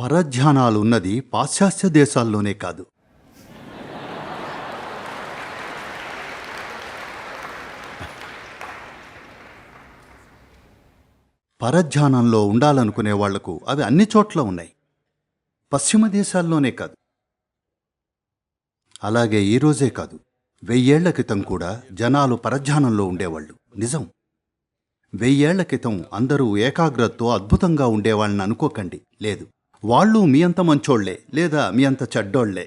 పరధ్యానాలు ఉన్నది పాశ్చాత్య దేశాల్లోనే కాదు. పరధ్యానంలో ఉండాలనుకునే వాళ్ళకు అవి అన్ని చోట్ల ఉన్నాయి. పశ్చిమ దేశాల్లోనే కాదు. అలాగే ఈరోజే కాదు. వెయ్యేళ్ళ క్రితం కూడా జనాలు పరధ్యానంలో ఉండేవాళ్ళు. నిజం. వెయ్యేళ్ళ క్రితం అందరూ ఏకాగ్రతతో అద్భుతంగా ఉండేవాళ్ళని అనుకోకండి. లేదు. వాళ్ళు మీ అంత మంచోళ్ళే లేదా మీ అంత చెడ్డోళ్ళే.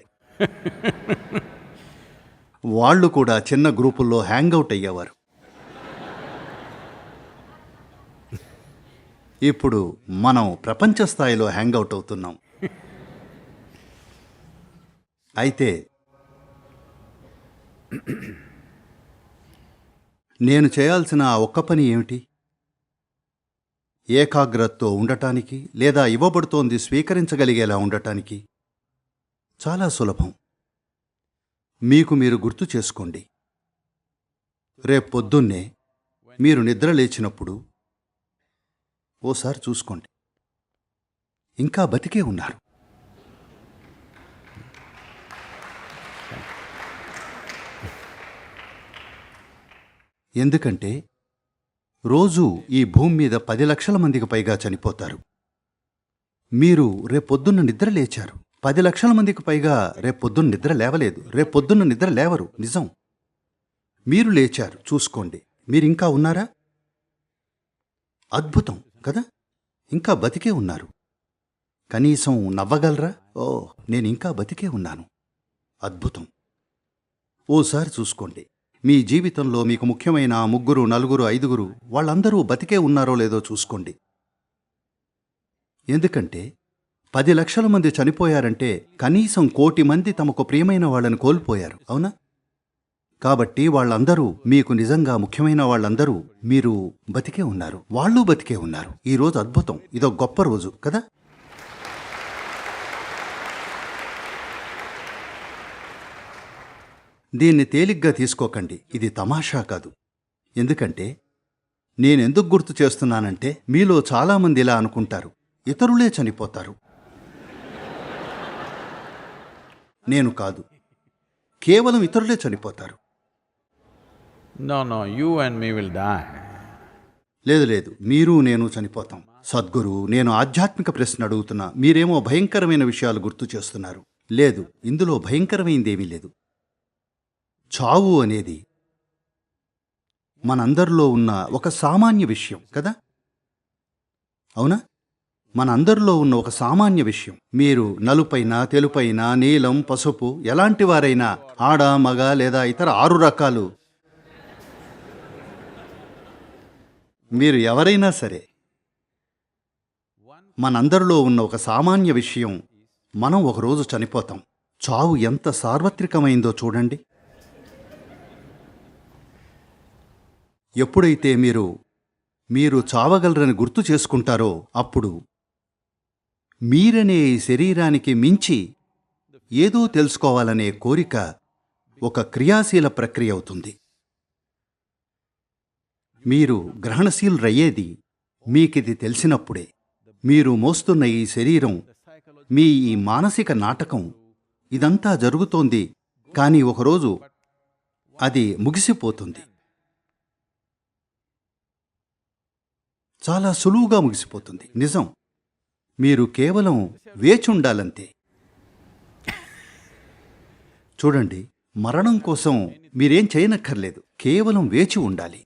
వాళ్ళు కూడా చిన్న గ్రూపుల్లో హ్యాంగౌట్ అయ్యేవారు. ఇప్పుడు మనం ప్రపంచ స్థాయిలో హ్యాంగౌట్ అవుతున్నాం. అయితే నేను చేయాల్సిన ఆ ఒక్క పని ఏమిటి? ఏకాగ్రతతో ఉండటానికి లేదా ఇవ్వబడుతోంది స్వీకరించగలిగేలా ఉండటానికి చాలా సులభం. మీకు మీరు గుర్తు చేసుకోండి. రేపు పొద్దున్నే మీరు నిద్ర లేచినప్పుడు ఓసారి చూసుకోండి. ఇంకా బతికే ఉన్నారు. ఎందుకంటే రోజు ఈ భూమి మీద పది లక్షల మందికి పైగా చనిపోతారు. మీరు రేపొద్దున్న నిద్ర లేచారు. పది లక్షల మందికి పైగా రేపొద్దున్న నిద్ర లేవలేదు. రేపొద్దున్న నిద్ర లేవరు. నిజం. మీరు లేచారు. చూసుకోండి. మీరింకా ఉన్నారా? అద్భుతం కదా? ఇంకా బతికే ఉన్నారు. కనీసం నవ్వగలరా? ఓ నేను ఇంకా బతికే ఉన్నాను. అద్భుతం. ఓసారి చూసుకోండి. మీ జీవితంలో మీకు ముఖ్యమైన ముగ్గురు నలుగురు ఐదుగురు వాళ్ళందరూ బతికే ఉన్నారో లేదో చూసుకోండి. ఎందుకంటే పది లక్షల మంది చనిపోయారంటే కనీసం కోటి మంది తమకు ప్రియమైన వాళ్ళని కోల్పోయారు అవునా? కాబట్టి వాళ్ళందరూ మీకు నిజంగా ముఖ్యమైన వాళ్ళందరూ మీరు బతికే ఉన్నారు. వాళ్ళు బతికే ఉన్నారు. ఈ రోజు అద్భుతం. ఇదో గొప్ప రోజు కదా? దీన్ని తేలిగ్గా తీసుకోకండి. ఇది తమాషా కాదు. ఎందుకంటే నేనెందుకు గుర్తు చేస్తున్నానంటే మీలో చాలామంది ఇలా అనుకుంటారు. ఇతరులే చనిపోతారు. నేను కాదు. కేవలం ఇతరులే చనిపోతారు. లేదు లేదు. మీరు నేను చనిపోతాం. సద్గురు నేను ఆధ్యాత్మిక ప్రశ్న అడుగుతున్నా. మీరేమో భయంకరమైన విషయాలు గుర్తు చేస్తున్నారు. లేదు ఇందులో భయంకరమైందేమీ లేదు. చావు అనేది మనందరిలో ఉన్న ఒక సామాన్య విషయం కదా? అవునా? మనందరిలో ఉన్న ఒక సామాన్య విషయం. మీరు నలుపైన తెలుపైన నీలం పసుపు ఎలాంటి వారైనా ఆడ మగ లేదా ఇతర ఆరు రకాలు మీరు ఎవరైనా సరే మనందరిలో ఉన్న ఒక సామాన్య విషయం మనం ఒకరోజు చనిపోతాం. చావు ఎంత సార్వత్రికమైందో చూడండి. ఎప్పుడైతే మీరు మీరు చావగలరని గుర్తు చేసుకుంటారో అప్పుడు మీరనే ఈ శరీరానికి మించి ఏదో తెలుసుకోవాలనే కోరిక ఒక క్రియాశీల ప్రక్రియ అవుతుంది. మీరు గ్రహణశీలురయ్యేది మీకిది తెలిసినప్పుడే. మీరు మోస్తున్న ఈ శరీరం మీ ఈ మానసిక నాటకం ఇదంతా జరుగుతోంది కానీ ఒకరోజు అది ముగిసిపోతుంది. చాలా సులువుగా ముగిసిపోతుంది. నిజం. మీరు కేవలం వేచి ఉండాలంతే చూడండి మరణం కోసం మీరేం చేయనక్కర్లేదు. కేవలం వేచి ఉండాలి.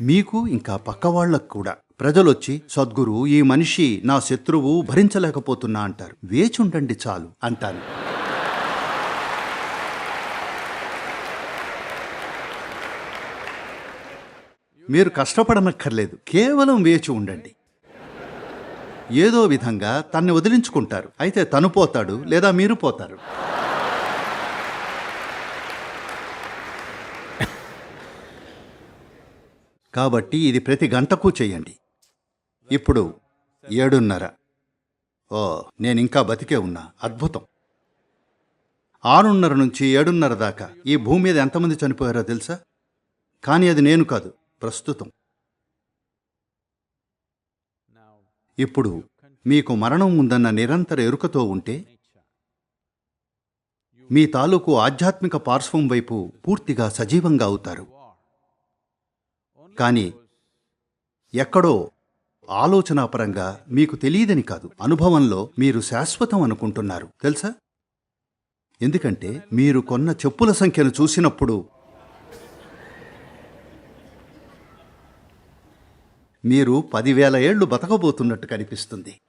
మీకు ఇంకా పక్కవాళ్ళకు కూడా. ప్రజలొచ్చి సద్గురు ఈ మనిషి నా శత్రువు భరించలేకపోతున్నా అంటారు. వేచి ఉండండి చాలు అంటాను. మీరు కష్టపడనక్కర్లేదు. కేవలం వేచి ఉండండి. ఏదో విధంగా తన్ని వదిలించుకుంటారు. అయితే తను పోతాడు లేదా మీరు పోతారు. కాబట్టి ఇది ప్రతి గంటకు చేయండి. ఇప్పుడు ఏడున్నర. ఓ నేను ఇంకా బతికే ఉన్నా. అద్భుతం. ఆరున్నర నుంచి ఏడున్నర దాకా ఈ భూమి మీద ఎంతమంది చనిపోయారో తెలుసా? కానీ అది నేను కాదు. ప్రస్తుతం. ఇప్పుడు మీకు మరణం ఉందన్న నిరంతర ఎరుకతో ఉంటే మీ తాలూకు ఆధ్యాత్మిక పార్శ్వం వైపు పూర్తిగా సజీవంగా అవుతారు. కానీ ఎక్కడో ఆలోచనాపరంగా మీకు తెలియదని కాదు. అనుభవంలో మీరు శాశ్వతం అనుకుంటున్నారు. తెలుసా? ఎందుకంటే మీరు కొన్న చెప్పుల సంఖ్యను చూసినప్పుడు మీరు పదివేల ఏళ్ళు బతకబోతున్నట్టు కనిపిస్తుంది.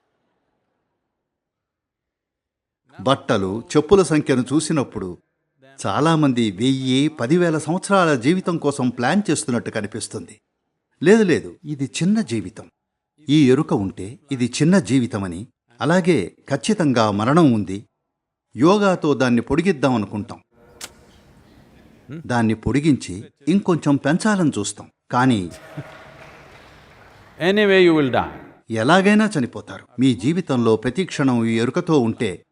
బట్టలు చెప్పుల సంఖ్యను చూసినప్పుడు చాలామంది వెయ్యి పదివేల సంవత్సరాల జీవితం కోసం ప్లాన్ చేస్తున్నట్టు కనిపిస్తుంది. లేదు లేదు ఇది చిన్న జీవితం. ఈ ఎరుక ఉంటే ఇది చిన్న జీవితమని అలాగే ఖచ్చితంగా మరణం ఉంది. యోగాతో దాన్ని పొడిగిద్దాం అనుకుంటాం. దాన్ని పొడిగించి ఇంకొంచెం పెంచాలని చూస్తాం. కానీ ఎనీవే యూ విల్ డై ఎలాగైనా చనిపోతారు. మీ జీవితంలో ప్రతి క్షణం ఈ ఎరుకతో ఉంటే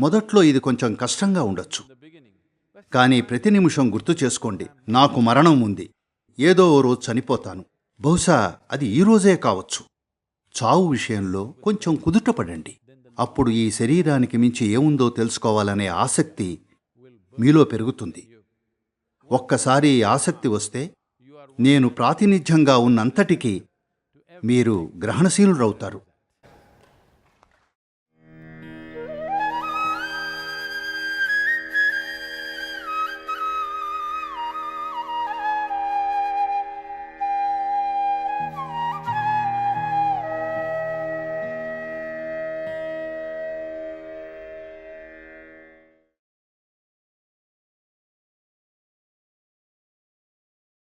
మొదట్లో ఇది కొంచెం కష్టంగా ఉండొచ్చు. కానీ ప్రతి నిమిషం గుర్తు చేసుకోండి నాకు మరణం ఉంది. ఏదో ఓ రోజు చనిపోతాను. బహుశా అది ఈ రోజే కావచ్చు. చావు విషయంలో కొంచెం కుదుటపడండి. అప్పుడు ఈ శరీరానికి మించి ఏముందో తెలుసుకోవాలనే ఆసక్తి మీలో పెరుగుతుంది. ఒక్కసారి ఆసక్తి వస్తే నేను ప్రాతినిధ్యంగా ఉన్నంతటికీ మీరు గ్రహణశీలురవుతారు.